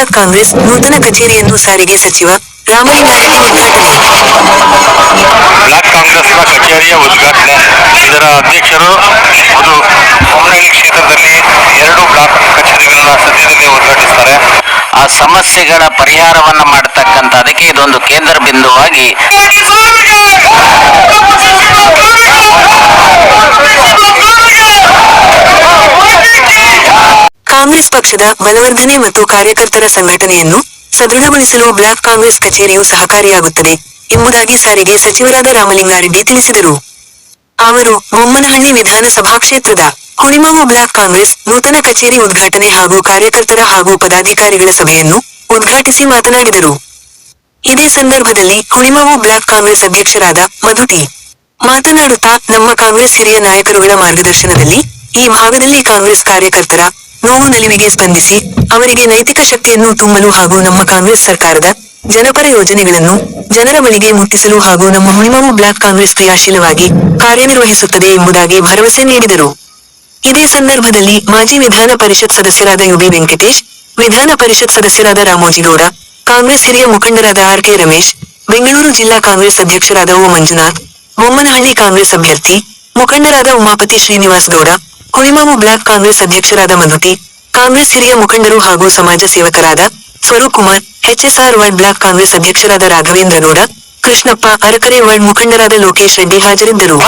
Block Congress ನೂತನ ಕಚೇರಿಯನ್ನು ಸಾರಿಗೆ ಸಚಿವ ಬ್ಲಾಕ್ ಕಾಂಗ್ರೆಸ್ನ ಕಚೇರಿಯ ಉದ್ಘಾಟನೆ. ಇದರ ಅಧ್ಯಕ್ಷರು ಅದು ಹೊನ್ನಳ್ಳಿ ಕ್ಷೇತ್ರದಲ್ಲಿ ಎರಡು ಬ್ಲಾಕ್ ಕಚೇರಿಗಳನ್ನ ಸದ್ಯದಲ್ಲೇ ಉದ್ಘಾಟಿಸ್ತಾರೆ. ಆ ಸಮಸ್ಯೆಗಳ ಪರಿಹಾರವನ್ನ ಮಾಡತಕ್ಕಂತ ಅದಕ್ಕೆ ಇದೊಂದು ಕೇಂದ್ರ ಬಿಂದುವಾಗಿ ಕಾಂಗ್ರೆಸ್ ಪಕ್ಷದ ಬಲವರ್ಧನೆ ಮತ್ತು ಕಾರ್ಯಕರ್ತರ ಸಂಘಟನೆಯನ್ನು ಸದೃಢಗೊಳಿಸಲು ಬ್ಲಾಕ್ ಕಾಂಗ್ರೆಸ್ ಕಚೇರಿಯು ಸಹಕಾರಿಯಾಗುತ್ತದೆ ಎಂಬುದಾಗಿ ಸಾರಿಗೆ ಸಚಿವರಾದ ರಾಮಲಿಂಗಾರೆಡ್ಡಿ ತಿಳಿಸಿದರು. ಅವರು ಬೊಮ್ಮನಹಳ್ಳಿ ವಿಧಾನಸಭಾ ಕ್ಷೇತ್ರದ ಹುಳಿಮಾವು ಬ್ಲಾಕ್ ಕಾಂಗ್ರೆಸ್ ನೂತನ ಕಚೇರಿ ಉದ್ಘಾಟನೆ ಹಾಗೂ ಕಾರ್ಯಕರ್ತರ ಹಾಗೂ ಪದಾಧಿಕಾರಿಗಳ ಸಭೆಯನ್ನು ಉದ್ಘಾಟಿಸಿ ಮಾತನಾಡಿದರು. ಇದೇ ಸಂದರ್ಭದಲ್ಲಿ ಹುಳಿಮಾವು ಬ್ಲಾಕ್ ಕಾಂಗ್ರೆಸ್ ಅಧ್ಯಕ್ಷರಾದ ಮಧುಟಿ ಮಾತನಾಡುತ್ತಾ ನಮ್ಮ ಕಾಂಗ್ರೆಸ್ ಹಿರಿಯ ನಾಯಕರುಗಳ ಮಾರ್ಗದರ್ಶನದಲ್ಲಿ ಈ ಭಾಗದಲ್ಲಿ ಕಾಂಗ್ರೆಸ್ ಕಾರ್ಯಕರ್ತರ ನೋವು ನಲಿವಿಗೆ ಸ್ಪಂದಿಸಿ ಅವರಿಗೆ ನೈತಿಕ ಶಕ್ತಿಯನ್ನು ತುಂಬಲು ಹಾಗೂ ನಮ್ಮ ಕಾಂಗ್ರೆಸ್ ಸರ್ಕಾರದ ಜನಪರ ಯೋಜನೆಗಳನ್ನು ಜನರ ಬಳಿಗೆ ಮುಟ್ಟಿಸಲು ಹಾಗೂ ನಮ್ಮ ಮಿನಿಮಮ್ ಬ್ಲಾಕ್ ಕಾಂಗ್ರೆಸ್ ಕ್ರಿಯಾಶೀಲವಾಗಿ ಕಾರ್ಯನಿರ್ವಹಿಸುತ್ತದೆ ಎಂಬುದಾಗಿ ಭರವಸೆ ನೀಡಿದರು. ಇದೇ ಸಂದರ್ಭದಲ್ಲಿ ಮಾಜಿ ವಿಧಾನ ಪರಿಷತ್ ಸದಸ್ಯರಾದ ಯುಬಿ ವೆಂಕಟೇಶ್, ವಿಧಾನ ಪರಿಷತ್ ಸದಸ್ಯರಾದ ರಾಮೋಜಿಗೌಡ ಕಾಂಗ್ರೆಸ್ ಹಿರಿಯ ಮುಖಂಡರಾದ ಆರ್ ಕೆ ರಮೇಶ್, ಬೆಂಗಳೂರು ಜಿಲ್ಲಾ ಕಾಂಗ್ರೆಸ್ ಅಧ್ಯಕ್ಷರಾದ ಓ ಮಂಜುನಾಥ್, ಬೊಮ್ಮನಹಳ್ಳಿ ಕಾಂಗ್ರೆಸ್ ಅಭ್ಯರ್ಥಿ, ಮುಖಂಡರಾದ ಉಮಾಪತಿ ಶ್ರೀನಿವಾಸ್ ಗೌಡ ಹುಳಿಮಾವು ಬ್ಲಾಕ್ ಕಾಂಗ್ರೆಸ್ ಅಧ್ಯಕ್ಷರಾದ ಮಧುಕಿ ಕಾಂಗ್ರೆಸ್ ಹಿರಿಯ ಮುಖಂಡರು ಹಾಗೂ ಸಮಾಜ ಸೇವಕರಾದ Swaroop Kumar HSR ward block Congress ಅಧ್ಯಕ್ಷರಾದ ರಾಘವೇಂದ್ರ ಗೌಡ, ಕೃಷ್ಣಪ್ಪ ಅರಕರೆ ವರ್ಲ್ಡ್ ಮುಖಂಡರಾದ ಲೋಕೇಶ್ ರೆಡ್ಡಿ ಹಾಜರಿದ್ದರು.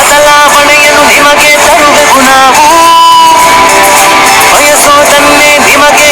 ಬಯಸೋದನ್ನೇ ನಿಮಗೆ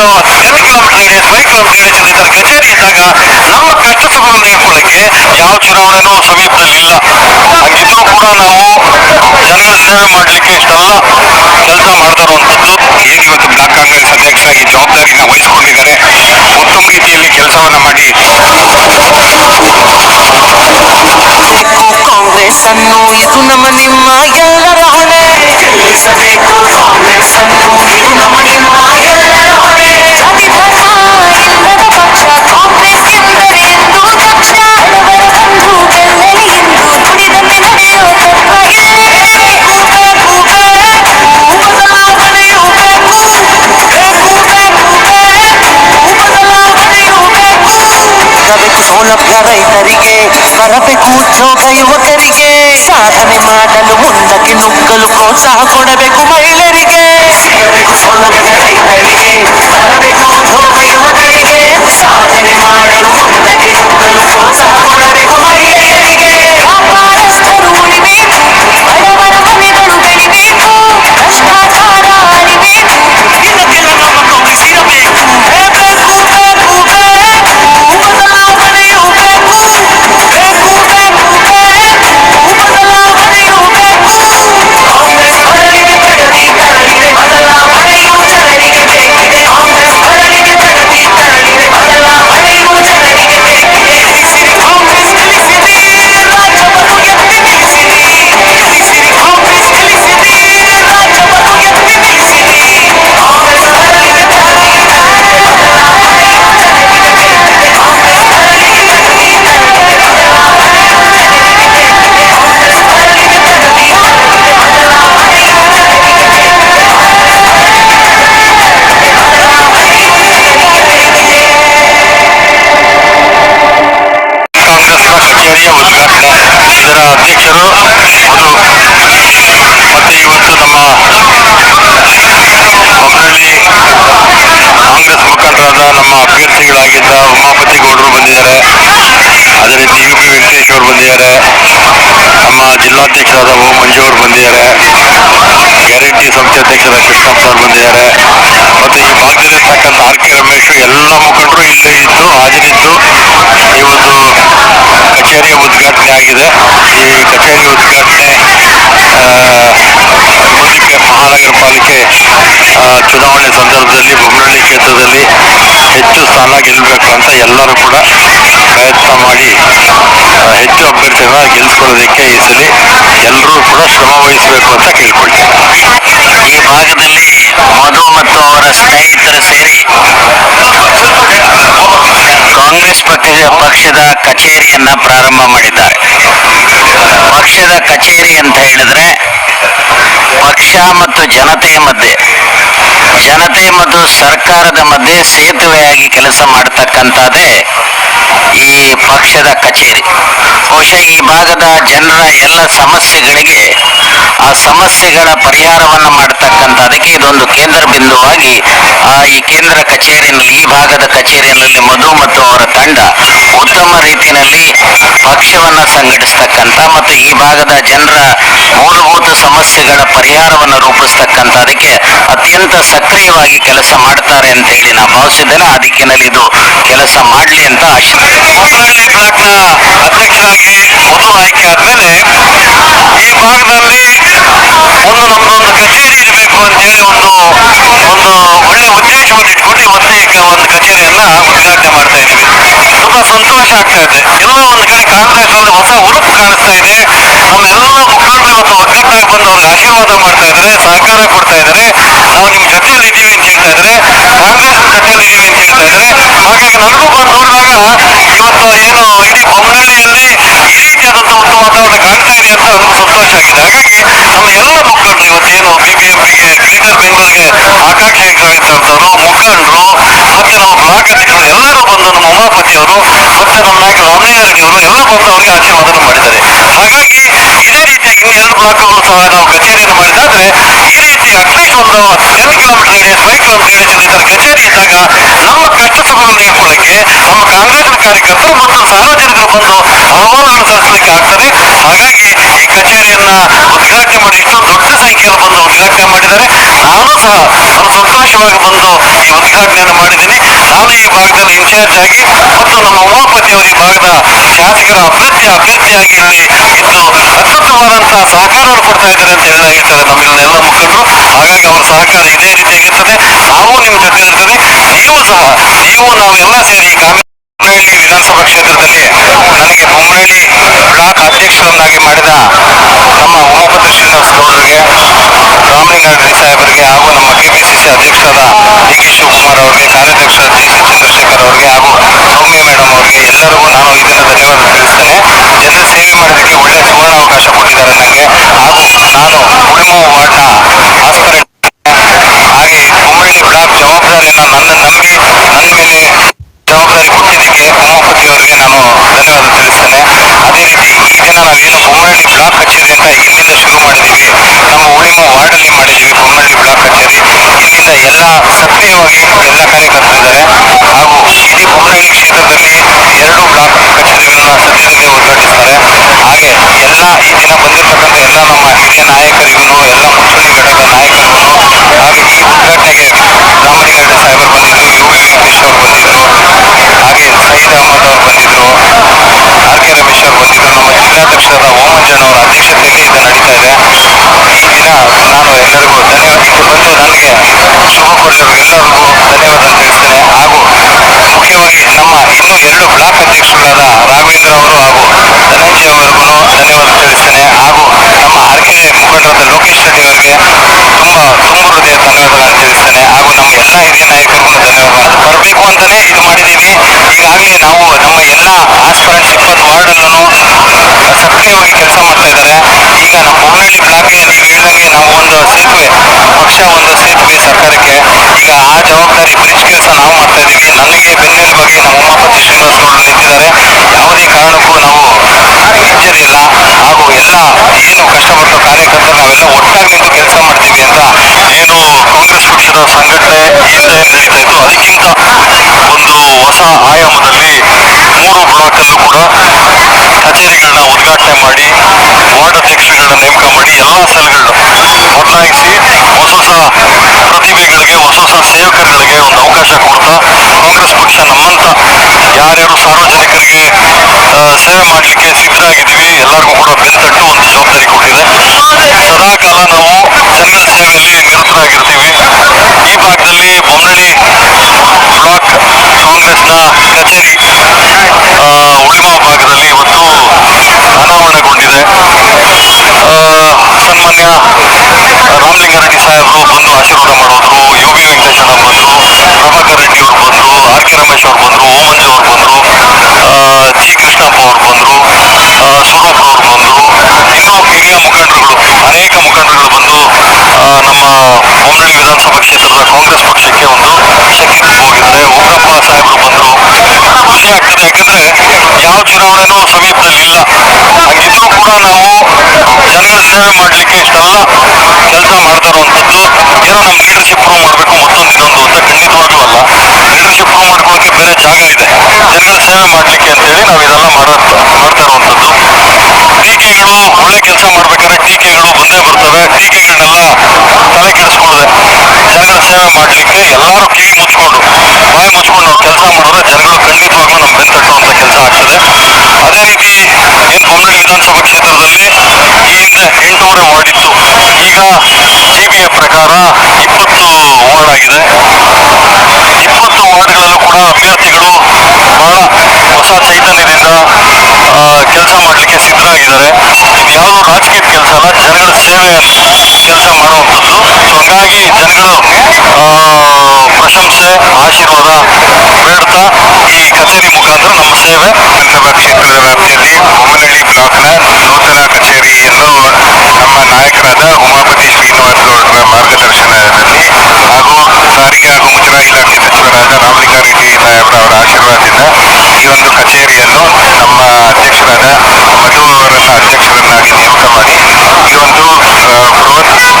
ರೇಡಿಯಸ್ ಫೈವ್ ಕಿಲೋಮೀಟರ್ ರೇಡಿಯಸ್ ಅಲ್ಲಿ ಇದರ ಕಚೇರಿ ಇದ್ದಾಗ ನಮ್ಮ ಕಷ್ಟ ಸುಖವನ್ನು ಹೇಳ್ಕೊಳ್ಳಿಕ್ಕೆ ಯಾವ ಚುನಾವಣೆನೂ ಸಮೀಪದಲ್ಲಿಲ್ಲ ಹಂಗಿದ್ರೂ ಕೂಡ ನಾವು ಜನ ಸೇವೆ ಮಾಡಲಿಕ್ಕೆ ಇಷ್ಟೆಲ್ಲ ಕೆಲಸ ಮಾಡ್ತಾ ಇರುವಂಥದ್ದು ಏನು ಇವತ್ತು ಬ್ಲಾಕ್ ಕಾಂಗ್ರೆಸ್ ಅಧ್ಯಕ್ಷರಾಗಿ ಜವಾಬ್ದಾರಿನ ವಹಿಸಿಕೊಂಡಿದ್ದಾರೆ. ಉತ್ತಮ ರೀತಿಯಲ್ಲಿ ಕೆಲಸವನ್ನ ಮಾಡಿ. ಕಾಂಗ್ರೆಸ್ ಅನ್ನು ಇದು ನಮ್ಮ ನಿಮ್ಮ ಎಲ್ಲರ ಹೊಣೆ ಗೆಲ್ಲಿಸಬೇಕು ಕಾಂಗ್ರೆಸ್ ಅನ್ನು ಇದು ನಮ್ಮ ನಿಮ್ಮ సౌలభ్య రైతరిగే మరపి కూర్చోక యువకరిగే సాధని మాటలు ముందకి నుక్కలు ప్రోత్సాహకొడబెకు మహిళరిగే సాధని మాటలు ముందకి నుక్కలు ప్రోత్సాహకొడబెకు మహిళరిగే వ్యాపారస్థరుని ಓ ಮಂಜು ಅವರು ಬಂದಿದ್ದಾರೆ. ಕೃಷ್ಣಪ್ಪ ಮತ್ತು ಈ ಭಾಗದಲ್ಲಿರ್ತಕ್ಕಂಥ ಆರ್ ಕೆ ರಮೇಶ್ ಎಲ್ಲ ಮುಖಂಡರು ಇಲ್ಲೇ ಇದ್ದು, ಹಾಜರಿದ್ದು ಈ ಒಂದು ಕಚೇರಿಯ ಉದ್ಘಾಟನೆ ಆಗಿದೆ. ಈ ಕಚೇರಿ ಉದ್ಘಾಟನೆ ಮಹಾನಗರ ಪಾಲಿಕೆ ಚುನಾವಣೆ ಸಂದರ್ಭದಲ್ಲಿ ಬೊಮ್ಮನಹಳ್ಳಿ ಕ್ಷೇತ್ರದಲ್ಲಿ ಹೆಚ್ಚು ಸ್ಥಾನ ಗೆಲ್ಲಬೇಕು ಅಂತ ಎಲ್ಲರೂ ಕೂಡ ಪ್ರಯತ್ನ ಮಾಡಿ ಹೆಚ್ಚು ಅಭ್ಯರ್ಥಿಗಳನ್ನ ಗೆಲ್ಲಿಸ್ಕೊಳ್ಳೋದಕ್ಕೆ ಈ ಸಲ ಎಲ್ಲರೂ ಕೂಡ ಶ್ರಮ ವಹಿಸಬೇಕು ಅಂತ ಕೇಳ್ಕೊಳ್ತೀನಿ. ಈ ಭಾಗದಲ್ಲಿ ಮಧು ಮತ್ತು ಅವರ ಸ್ನೇಹಿತರು ಸೇರಿ ಕಾಂಗ್ರೆಸ್ ಪಕ್ಷದ ಪಕ್ಷದ ಕಚೇರಿಯನ್ನ ಪ್ರಾರಂಭ ಮಾಡಿದ್ದಾರೆ. ಪಕ್ಷದ ಕಚೇರಿ ಅಂತ ಹೇಳಿದ್ರೆ ಪಕ್ಷ ಮತ್ತು ಜನತೆಯ ಮಧ್ಯೆ ಜನತೆ ಮತ್ತು ಸರ್ಕಾರದ ಮಧ್ಯೆ ಸೇತುವೆಯಾಗಿ ಕೆಲಸ ಮಾಡತಕ್ಕಂಥದ್ದೇ ಈ ಪಕ್ಷದ ಕಚೇರಿ. ಬಹುಶಃ ಈ ಭಾಗದ ಜನರ ಎಲ್ಲ ಸಮಸ್ಯೆಗಳಿಗೆ ಆ ಸಮಸ್ಯೆಗಳ ಪರಿಹಾರವನ್ನ ಮಾಡತಕ್ಕಂಥದಕ್ಕೆ ಇದೊಂದು ಕೇಂದ್ರ ಬಿಂದುವಾಗಿ ಆ ಈ ಕೇಂದ್ರ ಕಚೇರಿಯಲ್ಲಿ, ಈ ಭಾಗದ ಕಚೇರಿಯಲ್ಲಿ ಮಧು ಮತ್ತು ಅವರ ತಂಡ ಉತ್ತಮ ರೀತಿಯಲ್ಲಿ ಪಕ್ಷವನ್ನ ಸಂಘಟಿಸ್ತಕ್ಕಂಥ ಮತ್ತು ಈ ಭಾಗದ ಜನರ ಮೂಲಭೂತ ಸಮಸ್ಯೆಗಳ ಪರಿಹಾರವನ್ನು ರೂಪಿಸ್ತಕ್ಕಂಥದಕ್ಕೆ ಅತ್ಯಂತ ಸಕ್ರಿಯವಾಗಿ ಕೆಲಸ ಮಾಡ್ತಾರೆ ಅಂತ ಹೇಳಿ ನಾ ಭಾವಿಸಿದ್ದೇನೆ. ಆ ದಿಕ್ಕಿನಲ್ಲಿ ಇದು ಕೆಲಸ ಮಾಡಲಿ ಅಂತ ಆಶೆ. ಬೊಮ್ಮನಹಳ್ಳಿ ಬ್ಲಾಕ್ನ ಅಧ್ಯಕ್ಷರಾಗಿ ಮಧು ಆಯ್ಕೆ ಆದ್ಮೇಲೆ ಈ ಭಾಗದಲ್ಲಿ ಒಂದು ನಮ್ದೊಂದು ಕಚೇರಿ ಇರಬೇಕು ಅಂತೇಳಿ ಒಂದು ಒಂದು ಒಳ್ಳೆ ಉದ್ದೇಶವನ್ನು ಇಟ್ಕೊಂಡು ಮತ್ತೆ ಈಗ ಒಂದು ಕಚೇರಿಯನ್ನ ಉದ್ಘಾಟನೆ ಮಾಡ್ತಾ ಇದ್ದೀವಿ. ತುಂಬಾ ಸಂತೋಷ ಆಗ್ತಾ ಇದೆ. ಎಲ್ಲೋ ಒಂದು ಕಡೆ ಕಾಂಗ್ರೆಸ್ ಅಲ್ಲಿ ಹೊಸ ಹುರುಪು ಕಾಣಿಸ್ತಾ ಇದೆ. ನಮ್ಮೆಲ್ಲ ಮುಖಾಂತರ ಮತ್ತು ಬಂದು ಅವ್ರಿಗೆ ಆಶೀರ್ವಾದ ಮಾಡ್ತಾ ಇದ್ದಾರೆ, ಸಹಕಾರ ಕೊಡ್ತಾ ಇದ್ದಾರೆ. ನಾವು ನಿಮ್ ಜೊತೆಯಲ್ಲಿ ಹೇಳ್ತಾ ಇದ್ದಾರೆ. ಕಾಂಗ್ರೆಸ್ ಜೊತೆಯಲ್ಲಿ ಹೇಳ್ತಾ ಇದ್ದಾರೆ. ಹಾಗಾಗಿ ನನಗೂ ಬಂದು ನೋಡಿದಾಗ ಇವತ್ತು ಏನು ಇಡೀ ಬೊಮ್ಮನಹಳ್ಳಿಯಲ್ಲಿ ಈ ರೀತಿಯಾದಂತಹ ಒಂದು ವಾತಾವರಣ ಕಾಣ್ತಾ ಇದೆ ಅಂತ ಸಂತೋಷ ಆಗಿದೆ. ಹಾಗಾಗಿ ನಮ್ಮ ಎಲ್ಲ ಮುಖಂಡರು ಇವತ್ತೇನು ಬಿಬಿಎಂಪಿಗೆ, ಗ್ರೇಟರ್ ಬೆಂಗಳೂರಿಗೆ ಆಕಾಂಕ್ಷಿಗಳಿರ್ತಕ್ಕಂಥವ್ರು ಮುಖಂಡರು ಮತ್ತೆ ನಮ್ಮ ಬ್ಲಾಕ್ ಅಧ್ಯಕ್ಷರು ಎಲ್ಲರೂ ಬಂದು ನಮ್ಮ ಉಮಾಪತಿ ಅವರು ಮತ್ತೆ ನಮ್ಮ ನಾಯಕ ಅವರು ಎಲ್ಲ ಬಂದು ಅವರಿಗೆ ಆಶೀರ್ವಾದ ಮಾಡಿದ್ದಾರೆ. ಹಾಗಾಗಿ ಇದೇ ರೀತಿಯಾಗಿ ಇನ್ನು ಎರಡು ಬ್ಲಾಕ್ಗಳು ಸಹ ನಾವು ಕಚೇರಿಯನ್ನು ಮಾಡಿದಾದ್ರೆ ಈ ರೀತಿ ಅಟ್ಲೀಸ್ಟ್ ಒಂದು ten kilometre radius five kilometre radius ಅಲ್ಲಿ ಕಚೇರಿ ಇದ್ದಾಗ ನಮ್ಮ ಕಷ್ಟ ಸುಖಗಳನ್ನು ಹೇಳ್ಕೊಳ್ಳಿಕ್ಕೆ ನಮ್ಮ ಕಾಂಗ್ರೆಸ್ ಕಾರ್ಯಕರ್ತರು ಮತ್ತು ಸಾರ್ವಜನಿಕರು ಬಂದು ಆಹ್ವಾನ ಅನುಸರಿಸಲಿಕ್ಕೆ ಆಗ್ತದೆ ಹಾಗಾಗಿ ಈ ಕಚೇರಿಯನ್ನ ಉದ್ಘಾಟನೆ ಮಾಡಿ ಇಷ್ಟೊಂದು ದೊಡ್ಡ ಸಂಖ್ಯೆಯಲ್ಲಿ ಬಂದು ಮಾಡಿದ್ದಾರೆ. ನಾನು ಸಹ ನಾನು ಸಂತೋಷವಾಗಿ ಬಂದು ಈ ಉದ್ಘಾಟನೆಯನ್ನು ಮಾಡಿದ್ದೀನಿ. ನಾನು ಈ ಭಾಗದಲ್ಲಿ ಇನ್ಚಾರ್ಜ್ ಆಗಿ ಮತ್ತು ನಮ್ಮ ಉಮಾಪತಿಯವರು ಈ ಭಾಗದ ಶಾಸಕರ ಅಭ್ಯರ್ಥಿ ಅಭ್ಯರ್ಥಿಯಾಗಿ ಇಲ್ಲಿ ಇದ್ದು ಅತ್ಯುತ್ತಮವಾದಂತಹ ಸಹಕಾರವನ್ನು ಕೊಡ್ತಾ ಇದ್ದಾರೆ ಅಂತ ಹೇಳಿ ಹೇಳ್ತಾರೆ ನಮ್ಮೆಲ್ಲ ಎಲ್ಲ ಮುಖಂಡರು. ಹಾಗಾಗಿ ಅವರ ಸಹಕಾರ ಇದೇ ರೀತಿಯಾಗಿರ್ತದೆ ನಾವು ನಿಮ್ಮ ಜೊತೆ ಇರ್ತದೆ ನೀವು ಸಹ, ನೀವು ನಾವೆಲ್ಲ ಸೇರಿ ಬೊಮ್ಮನಹಳ್ಳಿ ವಿಧಾನಸಭಾ ಕ್ಷೇತ್ರದಲ್ಲಿ, ನನಗೆ ಬೊಮ್ಮನಹಳ್ಳಿ ಬ್ಲಾಕ್ ಅಧ್ಯಕ್ಷರನ್ನಾಗಿ ಮಾಡಿದ ನಮ್ಮ ಉಮಾಪತಿ ಶ್ರೀನಿವಾಸ ಗೌಡರಿಗೆ ರಾಮಲಿಂಗಾರೆಡ್ಡಿ ಸಾಹೇಬರಿಗೆ ಹಾಗೂ ನಮ್ಮ ಕೆಪಿಸಿಸಿ ಅಧ್ಯಕ್ಷರಾದ ಡಿ ಕೆ ಶಿವಕುಮಾರ್ ಅವರಿಗೆ ಕಾರ್ಯಾಧ್ಯಕ್ಷರಾದ ಜೆ ಸಿ ಚಂದ್ರಶೇಖರ್ ಅವರಿಗೆ ಹಾಗೂ ಸೌಮ್ಯ ಮೇಡಮ್ ಅವರಿಗೆ ಎಲ್ಲರಿಗೂ ನಾನು ಇದನ್ನ ಧನ್ಯವಾದ ತಿಳಿಸ್ತೇನೆ. ಜನರ ಸೇವೆ ಮಾಡೋದಕ್ಕೆ ಒಳ್ಳೆಯ ಸುವರ್ಣ ಅವಕಾಶ ಕೊಟ್ಟಿದ್ದಾರೆ ನನಗೆ. ಹಾಗೂ ನಾನು ಉಳಿಮೋ ವಾರ್ಡ್ನ ಆಸ್ಪರೆಂಟ್ ಹಾಗೆ ಬೊಮ್ಮನಹಳ್ಳಿ ಬ್ಲಾಕ್ ಜವಾಬ್ದಾರಿಯನ್ನು ನನ್ನ ನಂಬಿ ನನ್ನ ಮೇಲೆ ಜವಾಬ್ದಾರಿ ಕೊಟ್ಟಿದ್ದಕ್ಕೆ ಉಮಾಪತಿ ಅವರಿಗೆ ನಾನು ಧನ್ಯವಾದ ತಿಳಿಸ್ತೇನೆ ಅದೇ ರೀತಿ ಈ ದಿನ ನಾವೇನು ಬೊಮ್ಮನಹಳ್ಳಿ ಬ್ಲಾಕ್ ಅಂತ ಇಲ್ಲಿಂದ ಶುರು ಮಾಡಿದ್ದೀವಿ ನಮ್ಮ ಉಳಿಮ ವಾರ್ಡಲ್ಲಿ ಮಾಡಿದ್ದೀವಿ. ಬೊಮ್ಮಳ್ಳಿ ಬ್ಲಾಕ್ ಕಚೇರಿ. ಇಲ್ಲಿಂದ ಎಲ್ಲ ಸಕ್ರಿಯವಾಗಿ ಎಲ್ಲ ಕಾರ್ಯಕರ್ತರಿದ್ದಾರೆ ಹಾಗೂ ಇಡೀ ಬೊಮ್ಮನಹಳ್ಳಿ ಕ್ಷೇತ್ರದಲ್ಲಿ ಎರಡು ಬ್ಲಾಕ್ ಕಚೇರಿಗಳನ್ನ ಸದ್ಯದಲ್ಲೇ ಉದ್ಘಾಟಿಸ್ತಾರೆ ಹಾಗೆ ಎಲ್ಲ ಈ ದಿನ ಬಂದಿರತಕ್ಕಂಥ ಎಲ್ಲ ನಮ್ಮ ಹಿರಿಯ ನಾಯಕರಿಗೂ, ಎಲ್ಲ ಘಟಕದ ನಾಯಕರಿಗೂ ಹಾಗೂ ಈ ಉದ್ಘಾಟನೆಗೆ ಸಾಹೇಬರು ಬಂದಿದ್ರು ಯು ವಿ ವೆಂಕಟೇಶ್ ಅವರು ಬಂದಿದ್ರು ಹಾಗೆ ಸಯೀದ್ ಸಕ್ರಿಯವಾಗಿ ಕೆಲಸ ಮಾಡ್ತಾ ಇದ್ದಾರೆ. ಈಗ ನಮ್ಮ ಬೊಮ್ಮನಹಳ್ಳಿ ಬ್ಲಾಕ್ಗೆ ನೀವು ಹೇಳ್ದಂಗೆ ನಾವು ಒಂದು ಸೇತುವೆ, ಪಕ್ಷ ಒಂದು ಸೇತುವೆ ಸರ್ಕಾರಕ್ಕೆ. ಈಗ ಆ ಜವಾಬ್ದಾರಿ ಬ್ರಿಡ್ಜ್ ಕೆಲಸ ನಾವು ಮಾಡ್ತಾ ಇದ್ದೀವಿ. ನನಗೆ ಬೆನ್ನೆಲುಬಾಗಿ ನಮ್ಮ ಉಮಾಪತಿ ಶ್ರೀನಿವಾಸ ಗೌಡರು ನಿಂತಿದ್ದಾರೆ. ಯಾವುದೇ ಕಾರಣಕ್ಕೂ ನಾವು ಹಿಂಜರಿಯಲ್ಲ ಹಾಗೂ ಎಲ್ಲ ಏನು ಕಷ್ಟಪಟ್ಟ ಕಾರ್ಯಕರ್ತರು ನಾವೆಲ್ಲ ಒಟ್ಟಾಗಿ ನಿಂತು ಕೆಲಸ ಮಾಡ್ತೀವಿ ಅಂತ ಏನು ಕಾಂಗ್ರೆಸ್ ಪಕ್ಷದ ಸಂಘಟನೆ ಹಿಂದೆ ನಡೀತಾ ಇತ್ತು, ಅದಕ್ಕಿಂತ ಒಂದು ಹೊಸ ಆಯಾಮದಲ್ಲಿ ಮೂರು ಬ್ಲಾಕಲ್ಲೂ ಕೂಡ ಕಚೇರಿಗಳನ್ನ ಮಾಡಿ ವಾರ್ಡ್ ಅಧ್ಯಕ್ಷರುಗಳನ್ನ ನೇಮಕ ಮಾಡಿ ಎಲ್ಲ ಸೆಲ್ಗಳನ್ನ ಒಟ್ಟಾಗಿಸಿ ಹೊಸ ಹೊಸ ಅವಕಾಶ ಕೊಡ್ತಾ ಕಾಂಗ್ರೆಸ್ ಪಕ್ಷ ನಮ್ಮಂತ ಯಾರ್ಯಾರು ಸಾರ್ವಜನಿಕರಿಗೆ ಸೇವೆ ಮಾಡಲಿಕ್ಕೆ ಸಿದ್ಧರಾಗಿದ್ದೀವಿ ಎಲ್ಲರಿಗೂ ಕೂಡ ಬೆನ್ತಟ್ಟು ಒಂದು ಜವಾಬ್ದಾರಿ ಕೊಟ್ಟಿದೆ ಸದಾ ಕಾಲ ನಾವು ಜನಗಳ ಸೇವೆಯಲ್ಲಿ ನಿರತರಾಗಿರ್ತೀವಿ ಈ ಭಾಗದಲ್ಲಿ ಬೊಮ್ಮನಳ್ಳಿ ಬ್ಲಾಕ್ ಕಾಂಗ್ರೆಸ್ನ ಕಚೇರಿ ಉಳಿಮಾ ಭಾಗದಲ್ಲಿ ಇವತ್ತು ಅನಾವರಣಗೊಂಡಿದೆ ಸನ್ಮಾನ್ಯ ರಾಮಲಿಂಗಾರೆಡ್ಡಿ ಸಾಹೇಬರು ಬಂದು ಆಶೀರ್ವಾದ ಮಾಡೋದ್ರು ಯು ಬಿ ಅಣ್ಣ ಬಂದ್ರು ಪ್ರಭಾಕರ್ ರೆಡ್ಡಿ ಅವರು ಬಂದ್ರು ಆರ್ ಕೆ ರಮೇಶ್ ಅವರು ಬಂದ್ರು ಓಮಂಜು ಅವರು ಬಂದರು ಜಿ ಕೃಷ್ಣಪ್ಪ ಅವರು ಬಂದರು ಸ್ವರೂಪ್ ಅವರು ಬಂದ್ರು ಇನ್ನೂ ಹಿರಿಯ ಮುಖಂಡರುಗಳು ಅನೇಕ ಮುಖಂಡರುಗಳು ಬಂದು ನಮ್ಮ ಬೊಮ್ಮನಳ್ಳಿ ವಿಧಾನಸಭಾ ಕ್ಷೇತ್ರದ ಕಾಂಗ್ರೆಸ್ ಪಕ್ಷಕ್ಕೆ ಒಂದು ಶಕ್ತಿ ಹೋಗಿದ್ದಾರೆ ಉಗ್ರಪ್ಪ ಸಾಹೇಬರು ಬಂದರು ಆಗ್ತದೆ ಯಾಕಂದ್ರೆ ಯಾವ ಚುನಾವಣೆನೂ ಸಮೀಪದಲ್ಲಿಲ್ಲ. ಹಾಗಿದ್ರು ಕೂಡ ನಾವು ಜನಗಳ ಸೇವೆ ಮಾಡಲಿಕ್ಕೆ ಇಷ್ಟೆಲ್ಲ, ಕೆಲಸ ಮಾಡ್ತಾ ಇರುವಂಥದ್ದು ಏನೋ ನಮ್ಮ ಲೀಡರ್ಶಿಪ್ ಪ್ರೂವ್ ಮಾಡಬೇಕು ಮತ್ತೊಂದು ಇನ್ನೊಂದು ಅಂತ ಖಂಡಿತವಾಗ್ಲೂ ಅಲ್ಲ. ಲೀಡರ್ಶಿಪ್ ಪ್ರೂವ್ ಮಾಡ್ಕೊಳ್ಳೋಕೆ ಬೇರೆ ಜಾಗ ಇದೆ. ಜನಗಳ ಸೇವೆ ಮಾಡಲಿಕ್ಕೆ ಅಂತೇಳಿ ನಾವು ಇದೆಲ್ಲ ಮಾಡೋ ಮಾಡ್ತಾ ಇರುವಂಥದ್ದು ಟೀಕೆಗಳು ಒಳ್ಳೆ ಕೆಲಸ ಮಾಡ್ಬೇಕಾದ್ರೆ ಟೀಕೆಗಳು ಬಂದೇ ಬರ್ತವೆ ಟೀಕೆಗಳನ್ನೆಲ್ಲ ತಲೆ ಕೆಡಿಸ್ಕೊಳ್ಳದೆ ಸೇವೆ ಮಾಡಲಿಕ್ಕೆ ಎಲ್ಲರೂ ಕಿವಿ ಮುಚ್ಕೊಂಡು ಬಾಯಿ ಮುಚ್ಕೊಂಡು ನಾವು ಕೆಲಸ ಮಾಡಿದ್ರೆ ಜನಗಳು ಖಂಡಿತವಾಗ್ಲೂ ನಮ್ಮ ಬೆನ್ತಟ್ಟುವಂಥ ಕೆಲಸ ಆಗ್ತದೆ. ಅದೇ ರೀತಿ ಏನು ಬೊಮ್ಮನಳ್ಳಿ ವಿಧಾನಸಭಾ ಕ್ಷೇತ್ರದಲ್ಲಿ ಈ ಹಿಂದೆ ಎಂಟೂವರೆ ವಾರ್ಡ್ ಈಗ ಜಿ ಬಿ ಪ್ರಕಾರ ಇಪ್ಪತ್ತು ವಾರ್ಡ್ ಆಗಿದೆ. ಇಪ್ಪತ್ತು ವಾರ್ಡ್ಗಳಲ್ಲೂ ಕೂಡ ಅಭ್ಯರ್ಥಿಗಳು ಬಹಳ ಹೊಸ ಚೈತನ್ಯದಿಂದ ಕೆಲಸ ಮಾಡಲಿಕ್ಕೆ ಸಿದ್ಧರಾಗಿದ್ದಾರೆ. ಇದು ಯಾವುದೋ ರಾಜಕೀಯ ಕೆಲಸ ಅಲ್ಲ ಜನಗಳ ಸೇವೆ ಕೆಲಸ ಮಾಡುವಂಥದ್ದು ಸೊ ಹಂಗಾಗಿ ಜನಗಳು ಆ, ಪ್ರಶಂಸೆ ಆಶೀರ್ವಾದ ಬೇಡ್ತಾ ಈ ಕಚೇರಿ ಮುಖಾಂತರ ನಮ್ಮ ಸೇವೆ. ವಿಧಾನಸಭಾ ಕ್ಷೇತ್ರದ ವ್ಯಾಪ್ತಿಯಲ್ಲಿ ಬೊಮ್ಮನಹಳ್ಳಿ ಬ್ಲಾಕ್ನ ನೂತನ ಕಚೇರಿಯನ್ನು ನಮ್ಮ ನಾಯಕರಾದ ಉಮಾಪತಿ ಶ್ರೀನಿವಾಸ್ ಗೌಡರ ಮಾರ್ಗದರ್ಶನದಲ್ಲಿ ಹಾಗೂ ಸಾರಿಗೆ ಹಾಗೂ ಮುಜರಾಯಿ ಇಲಾಖೆ ಸಚಿವರಾದ ರಾಮಲಿಂಗಾರೆಡ್ಡಿ ಸಾಹೇಬ್ರ ಅವರ ಆಶೀರ್ವಾದದಿಂದ ಈ ಒಂದು ಕಚೇರಿಯನ್ನು ನಮ್ಮ ಅಧ್ಯಕ್ಷರಾದ ಮಧು ಅವರನ್ನ ಅಧ್ಯಕ್ಷರನ್ನಾಗಿ ನೇಮಕ ಮಾಡಿ ಈ ಒಂದು ಬೃಹತ್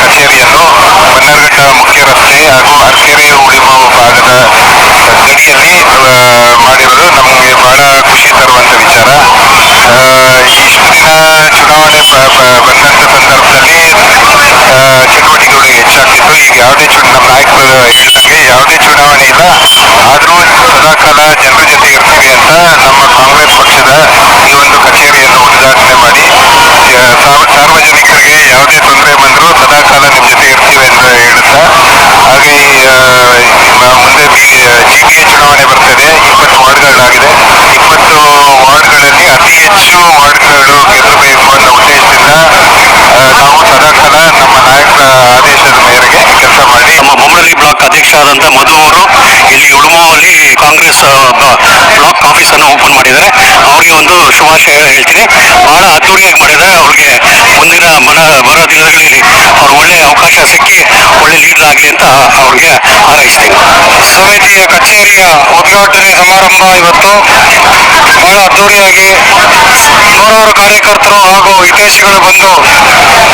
ಕಚೇರಿಯನ್ನು ಬನ್ನರ್ಘಟ್ಟ ಮುಖ್ಯ ರಸ್ತೆ ಹಾಗೂ ಅರಕೆರೆ ಉಳಿಮಾ ಭಾಗದ ಆ, ಮಾಡಿರೋದು ನಮಗೆ ಬಹಳ ಖುಷಿ ತರುವಂತ ವಿಚಾರ ಇಷ್ಟು ದಿನ ಚುನಾವಣೆ ಬಂದಂತ ಸಂದರ್ಭದಲ್ಲಿ ಚಟುವಟಿಕೆಗಳು ಹೆಚ್ಚಾಗ್ತಿತ್ತು ಈಗ ಯಾವುದೇ ಚುನ ನಮ್ಮ ನಾಯಕರು ಹೇಳಿದಂಗೆ ಯಾವುದೇ ಚುನಾವಣೆ ಇಲ್ಲ ಆದರೂ ಸದಾಕಾಲ ಜನರ ಜೊತೆ ಇರ್ತೀವಿ ಅಂತ ನಮ್ಮ ಕಾಂಗ್ರೆಸ್ ಪಕ್ಷದ ಈ ಒಂದು ಕಚೇರಿಯನ್ನು ಉದ್ಘಾಟನೆ ಮಾಡಿ. ಸಾರ್ವಜನಿಕರಿಗೆ ಯಾವುದೇ ತೊಂದರೆ ಬಂದರೂ ಸದಾಕಾಲ ನಿಮ್ಮ ಜೊತೆ ಇರ್ತೀವಿ ಅಂತ ಹೇಳುತ್ತಾ. ಹಾಗೆ ಮುಂದೆ ಬಿ, ಜಿ ಪಿ ಎ ಚುನಾವಣೆ ಬರ್ತದೆ, ಇಪ್ಪತ್ತು ವಾರ್ಡ್ಗಳಾಗಿದೆ. ಇಪ್ಪತ್ತು ವಾರ್ಡ್ಗಳಲ್ಲಿ ಅತಿ ಹೆಚ್ಚು ವಾರ್ಡ್ಗಳು ಗೆಲ್ಲಬೇಕು ಅನ್ನೋ ಉದ್ದೇಶದಿಂದ ನಾವು ಸದಾ ಕಾಲ ನಮ್ಮ ನಾಯಕರ ಆದೇಶದ ಮೇರೆಗೆ ಕೆಲಸ ಮಾಡಿ. ಬ್ಲಾಕ್ ಅಧ್ಯಕ್ಷರಾದಂಥ ಮಧು ಅವರು ಇಲ್ಲಿ ಉಡುಮಲ್ಲಿ ಕಾಂಗ್ರೆಸ್ ಬ್ಲಾಕ್ ಆಫೀಸ್ ಅನ್ನು ಓಪನ್ ಮಾಡಿದ್ದಾರೆ. ಅವರಿಗೆ ಒಂದು ಶುಭಾಶಯ ಹೇಳ್ತೀನಿ. ಬಹಳ ಅದ್ದೂರಿಯಾಗಿ ಮಾಡಿದ್ದಾರೆ. ಅವ್ರಿಗೆ ಮುಂದಿನ ಮನ, ಬರೋ ದಿನಗಳಲ್ಲಿ ಅವ್ರು ಒಳ್ಳೆ ಅವಕಾಶ ಸಿಕ್ಕಿ ಒಳ್ಳೆ ಲೀಡರ್ ಆಗಲಿ ಅಂತ ಅವ್ರಿಗೆ ಹಾರೈಸ್ತೀನಿ. ಸಮಿತಿಯ ಕಚೇರಿಯ ಉದ್ಘಾಟನೆ ಸಮಾರಂಭ ಇವತ್ತು. ಬಹಳ ಅದ್ದೂರಿಯಾಗಿ ನೂರಾರು ಕಾರ್ಯಕರ್ತರು ಹಾಗೂ ಹಿತೈಷಿಗಳು ಬಂದು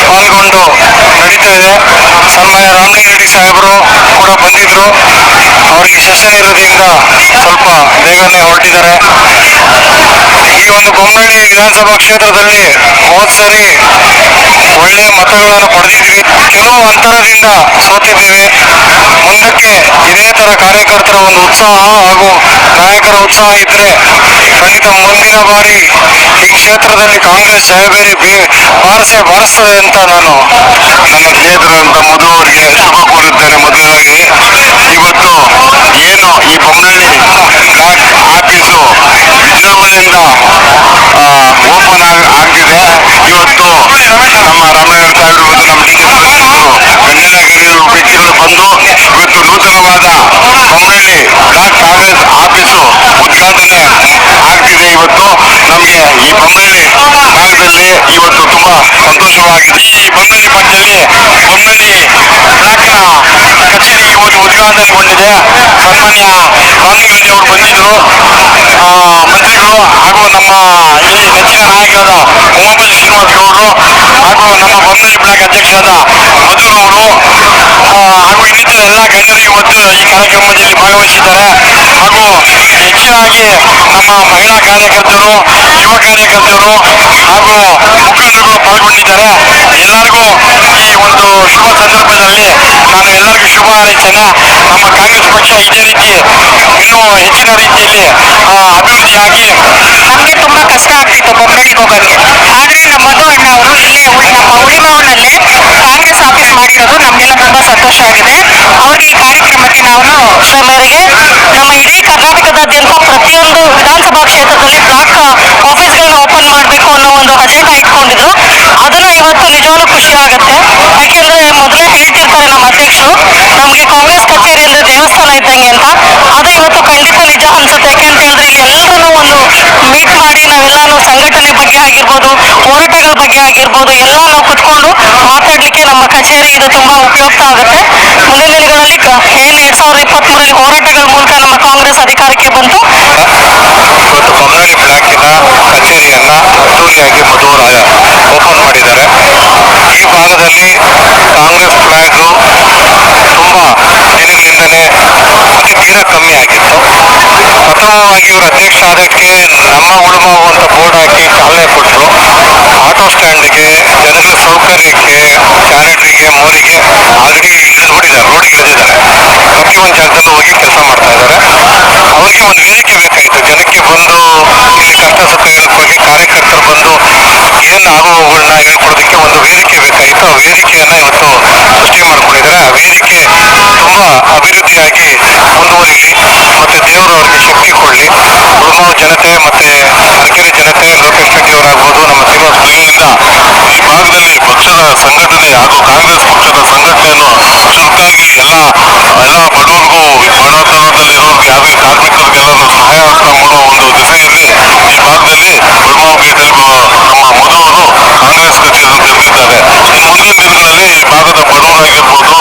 ಪಾಲ್ಗೊಂಡು ನಡೀತಾ ಇದೆ. ಸನ್ಮಾನ್ಯ ರಾಮಲಿಂಗರೆಡ್ಡಿ ಸಾಹೇಬರು ಕೂಡ ಬಂದಿದ್ರು. ಅವರಿಗೆ ಸೆಷನ್ ಇರೋದ್ರಿಂದ ಸ್ವಲ್ಪ ಬೇಗನೆ ಹೊರಟಿದ್ದಾರೆ. ಈ ಒಂದು ಬೊಮ್ಮನಹಳ್ಳಿ ವಿಧಾನಸಭಾ ಕ್ಷೇತ್ರದಲ್ಲಿ ಹೋದ ಸರಿ ಒಳ್ಳೆಯ ಮತಗಳನ್ನು ಪಡೆದಿದ್ವಿ ಕೆಲವು ಅಂತರದಿಂದ ಸೋತಿದ್ದೀವಿ ಮುಂದಕ್ಕೆ ಇದೇ ತರ ಕಾರ್ಯಕರ್ತರ ಒಂದು ಉತ್ಸಾಹ ಹಾಗೂ ನಾಯಕರ ಉತ್ಸಾಹ ಇದ್ರೆ ಖಂಡಿತ ಮುಂದಿನ ಬಾರಿ ಈ ಕ್ಷೇತ್ರದಲ್ಲಿ ಕಾಂಗ್ರೆಸ್ ಜಯಬೇರಿ ಬಾರಿಸೇ ಬಾರಿಸ್ತದೆ ಅಂತ ನಾನು ನನ್ನ ಸ್ನೇಹಿತರಂತ ಮಧು ಅವರಿಗೆ ಶುಭ ಕೋರುತ್ತೇನೆ ಮೊದಲನೇದಾಗಿ ಇವತ್ತು ಏನು ಈ ಬೊಮ್ಮನಹಳ್ಳಿ ಆಫೀಸು ವಿಜೃಂಭಣೆಯಿಂದ ಓಪನ್ ಆಗ್ತಿದೆ ಇವತ್ತು ನಮ್ಮ ರಾಮನಗರ ಸಾಹೇಬರು ಮತ್ತು ನಮ್ಮ ಡಿ ಗಂಗೆಲ್ಲ ಗೆಳೆಯರು ವ್ಯಕ್ತಿಗಳು ಬಂದು ಇವತ್ತು ನೂತನವಾದ ಬೊಮ್ಮನಹಳ್ಳಿ ಬ್ಲಾಕ್ ಕಾಂಗ್ರೆಸ್ ಆಫೀಸು ಉದ್ಘಾಟನೆ ಆಗ್ತಿದೆ ಇವತ್ತು. ನಮಗೆ ಈ ಬೊಮ್ಮನಹಳ್ಳಿ ಭಾಗದಲ್ಲಿ ಇವತ್ತು ತುಂಬಾ ಸಂತೋಷವಾಗಿದೆ. ಈ ಬೊಮ್ಮನಹಳ್ಳಿ ಭಾಗದಲ್ಲಿ ಬೊಮ್ಮನಹಳ್ಳಿ ಬ್ಲಾಕ್ನ ಕಚೇರಿ ಇವತ್ತು ಉದ್ಘಾಟನೆಗೊಂಡಿದೆ ಸನ್ಮಾನ್ಯ ರಾಮಲಿಂಗರೆಡ್ಡಿ ಅವರು ಬಂದಿದ್ರು. ಮಂತ್ರಿಗಳು ಹಾಗೂ ನಮ್ಮ ಇಲ್ಲಿ ನೆಚ್ಚಿನ ನಾಯಕರಾದ ಉಮಾಪತಿ ಶ್ರೀನಿವಾಸ್ ಗೌಡರು ಹಾಗೂ ನಮ್ಮ ಬೊಮ್ಮನಹಳ್ಳಿ ಬ್ಲಾಕ್ ಅಧ್ಯಕ್ಷರಾದ ಮಧು ಅವರು ಹಾಗೂ ಇನ್ನಿತರ ಎಲ್ಲ ಗಣ್ಯರು ಇವತ್ತು ಈ ಕಾರ್ಯಕ್ರಮದಲ್ಲಿ ಭಾಗವಹಿಸಿದ್ದಾರೆ. ಹಾಗೂ ಹೆಚ್ಚಿನಾಗಿ ನಮ್ಮ ಮಹಿಳಾ ಕಾರ್ಯಕರ್ತರು ಯುವ ಕಾರ್ಯಕರ್ತರು ಹಾಗೂ ಮುಖಂಡರು ಪಾಲ್ಗೊಂಡಿದ್ದಾರೆ. ಎಲ್ಲರಿಗೂ ಒಂದು ಶುಭ ಸಂದರ್ಭದಲ್ಲಿ ನಾನು ಎಲ್ಲರಿಗೂ ಶುಭ ಹಾರೈಸ್ತೇನೆ ನಮ್ಮ ಕಾಂಗ್ರೆಸ್ ಪಕ್ಷ ಇದೇ ರೀತಿ ಇನ್ನೂ ಹೆಚ್ಚಿನ ರೀತಿಯಲ್ಲಿ ಅಭಿವೃದ್ಧಿಯಾಗಿ ನಮಗೆ ತುಂಬಾ ಕಷ್ಟ ಆಗ್ತಿತ್ತು ಬೊಮ್ಮನಳ್ಳಿಗೆ ಹೋಗೋದು ಆದ್ರೆ ನಮ್ಮ ಮಧು ಅಣ್ಣ ಅವರು ಇಲ್ಲೇ ನಮ್ಮ ಉಳಿಮಾವನಲ್ಲೇ ಕಾಂಗ್ರೆಸ್ ಆಫೀಸ್ ಮಾಡಿರೋದು ನಮಗೆಲ್ಲ ತುಂಬಾ ಸಂತೋಷ ಆಗಿದೆ. ಅವ್ರಿಗೆ ಈ ಕಾರ್ಯಕ್ರಮಕ್ಕೆ ನಾವು ಮೇರೆಗೆ ನಮ್ಮ ಇಡೀ ಕರ್ನಾಟಕದಾದ್ಯಂತ ಪ್ರತಿಯೊಂದು ವಿಧಾನಸಭಾ ಕ್ಷೇತ್ರದಲ್ಲಿ ಬ್ಲಾಕ್ ಆಫೀಸ್ಗಳನ್ನ ಓಪನ್ ಮಾಡಬೇಕು ಅನ್ನೋ ಒಂದು ಅಜೆಂಡಾ ಇಟ್ಕೊಂಡಿದ್ರು ಅದನ್ನ ಇವತ್ತು ನಿಜವಾಗ್ಲೂ ಖುಷಿ ಆಗುತ್ತೆ ಯಾಕೆಂದ್ರೆ ಮೊದಲೇ ಹೇಳ್ತಿರ್ತಾರೆ ನಮ್ಮ ಅಧ್ಯಕ್ಷರು ನಮ್ಗೆ ಕಾಂಗ್ರೆಸ್ ಕಚೇರಿ ಅಂದ್ರೆ ದೇವಸ್ಥಾನ ಇದ್ದಂಗೆ ಅಂತ. ಅದು ಇವತ್ತು ಖಂಡಿತ ನಿಜ ಅನ್ಸುತ್ತೆ ಯಾಕೆಂತ ಹೇಳಿದ್ರೆ ಎಲ್ಲರೂ ಒಂದು ಮೀಟ್ ಮಾಡಿ ನಾವೆಲ್ಲಾನು ಸಂಘಟನೆ ಬಗ್ಗೆ ಆಗಿರ್ಬೋದು, ಹೋರಾಟಗಳ ಬಗ್ಗೆ ಆಗಿರ್ಬೋದು, ಎಲ್ಲ ನಾವು ಕುತ್ಕೊಂಡು ಮಾತಾಡ್ಲಿಕ್ಕೆ ನಮ್ಮ ಕಚೇರಿ ಇದು ತುಂಬಾ ಉಪಯುಕ್ತ ಆಗುತ್ತೆ. ಮುಂದಿನ ದಿನಗಳಲ್ಲಿ ಏನು ಎರಡ್ ಸಾವಿರದ ಇಪ್ಪತ್ತ್ ಹೋರಾಟಗಳ ಮೂಲಕ ನಮ್ಮ ಕಾಂಗ್ರೆಸ್ ಅಧಿಕಾರಕ್ಕೆ ಬಂತು. ಇವತ್ತು ಬೊಮ್ಮನಹಳ್ಳಿ ಬ್ಲಾಕಿನ ಕಚೇರಿಯನ್ನ ಅದ್ದೂರಿಯಾಗಿ ಮಧುವರಾಯ ಓಪನ್ ಮಾಡಿದ್ದಾರೆ. ಈ ಭಾಗದಲ್ಲಿ ಕಾಂಗ್ರೆಸ್ ಫ್ಲಾಗ್ ತುಂಬಾ ಅತಿ ತೀರ ಕಮ್ಮಿ ಆಗಿತ್ತು. ಪ್ರಥಮವಾಗಿ ಇವರು ಅಧ್ಯಕ್ಷ ಆದಕ್ಕೆ ನಮ್ಮ ಉಳುಮಾವು ಅಂತ ಬೋರ್ಡ್ ಹಾಕಿ ಚಾಲನೆ ಕೊಟ್ಟರು ಆಟೋ ಸ್ಟ್ಯಾಂಡ್ಗೆ ಜನಗಳ ಸೌಕರ್ಯಕ್ಕೆ ಚಾರಿಟ್ರಿಗೆ ಮೋರಿಗೆ ಆಲ್ರೆಡಿ ಇಳಿದು ರೋಡ್ ರೋಡಿಗೆ ಇಳಿದಿದ್ದಾರೆ ಪ್ರತಿ ಒಂದು ಜಾಗದಲ್ಲಿ ಹೋಗಿ ಕೆಲಸ ಮಾಡ್ತಾ ಇದ್ದಾರೆ. ಅವರಿಗೆ ಒಂದು ವೇದಿಕೆ ಬೇಕಾಗಿತ್ತು ಜನಕ್ಕೆ ಬಂದು ಇಲ್ಲಿ ಕಷ್ಟ ಸುಖಗಳ ಬಗ್ಗೆ ಕಾರ್ಯಕರ್ತರು ಬಂದು ಏನು ಆಗುವಗಳನ್ನ ಹೇಳ್ಕೊಡೋದಕ್ಕೆ ಒಂದು ವೇದಿಕೆ ಬೇಕಾಯಿತು. ಆ ವೇದಿಕೆಯನ್ನ ಇವತ್ತು ಸೃಷ್ಟಿ ಮಾಡ್ಕೊಂಡಿದ್ದಾರೆ. ಆ ವೇದಿಕೆ ತುಂಬಾ ಅಭಿವೃದ್ಧಿಯಾಗಿ ಮುಂದುವರಿಲಿ ಮತ್ತೆ ದೇವರು ಅವರಿಗೆ ಶಕ್ತಿ ಕೊಡಲಿ. ಉಳುಮಾವು ಜನತೆ ಮತ್ತೆ ಅರಕೆರೆ ಜನತೆ ಲೋಕೇಶ್ ಶೆಟ್ಟಿ ಅವರಾಗ್ಬೋದು, ನಮ್ಮ ಶ್ರೀನಿವಾಸ ಭಾಗದಲ್ಲಿ ಪಕ್ಷದ ಸಂಘಟನೆ ಹಾಗೂ ಕಾಂಗ್ರೆಸ್ ಪಕ್ಷದ ಸಂಘಟನೆಯನ್ನು ಚುರುಕಾಗಿ ಎಲ್ಲ ಎಲ್ಲ ಬಡವರಿಗೂ ಬಡತನದಲ್ಲಿರೋ ಯಾವುದೇ ಕಾರ್ಮಿಕರಿಗೆಲ್ಲರೂ ಸಹಾಯ ಹಸ್ತ ಮಾಡೋ ಒಂದು ದಿಸೆಯಲ್ಲಿ ಈ ಭಾಗದಲ್ಲಿ ಗೇಟಲ್ಲಿ ನಮ್ಮ ಮಧುವರು ಕಾಂಗ್ರೆಸ್ ತೆರೆದಿದ್ದಾರೆ ಇನ್ನು ಮುಂದಿನ ದಿನಗಳಲ್ಲಿ ಈ ಭಾಗದ ಬಡವರಾಗಿರ್ಬೋದು,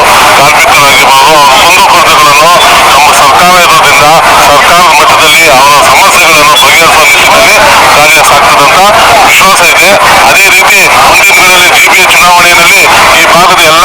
ಕಾರ್ಮಿಕರಾಗಿರ್ಬೋದು, ಅವರ ಕುಂದುಕೊರತೆಗಳನ್ನು ನಮ್ಮ ಸರ್ಕಾರ ಇರೋದ್ರಿಂದ, ಸರ್ಕಾರದ ಮಟ್ಟದಲ್ಲಿ ಅವರ ಸಮಸ್ಯೆಗಳನ್ನು ಬಗೆಹರಿಸುವ ನಿಟ್ಟಿನಲ್ಲಿ ಕಾರ್ಯ ಸಾಗ್ತದಂತ ವಿಶ್ವಾಸ ಇದೆ. ಅದೇ ರೀತಿ ಮುಂದಿನ ದಿನಗಳಲ್ಲಿ ಜಿಬಿಎ ಚುನಾವಣೆಯಲ್ಲಿ ಈ ಭಾಗದ ಎಲ್ಲ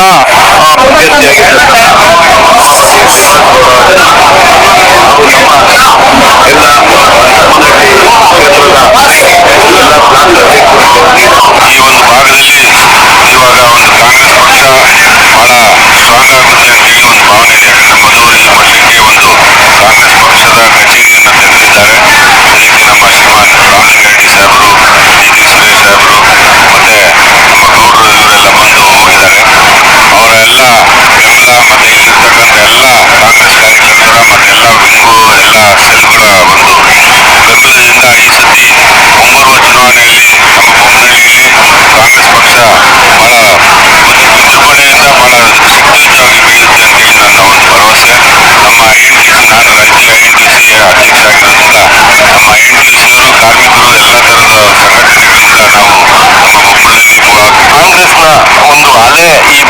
ಆ, ಈ ಒಂದು ಭಾಗದಲ್ಲಿ ಇವಾಗ ಒಂದು ಕಾಂಗ್ರೆಸ್ ಪಕ್ಷ ಬಹಳ ಸ್ಟ್ರಾಂಗ್ ಆಗುತ್ತೆ ಅಂತೇಳಿ ಒಂದು ಭಾವನೆ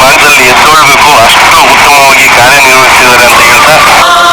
Antes y el pueblo como hasta un gusto y canen y no se dan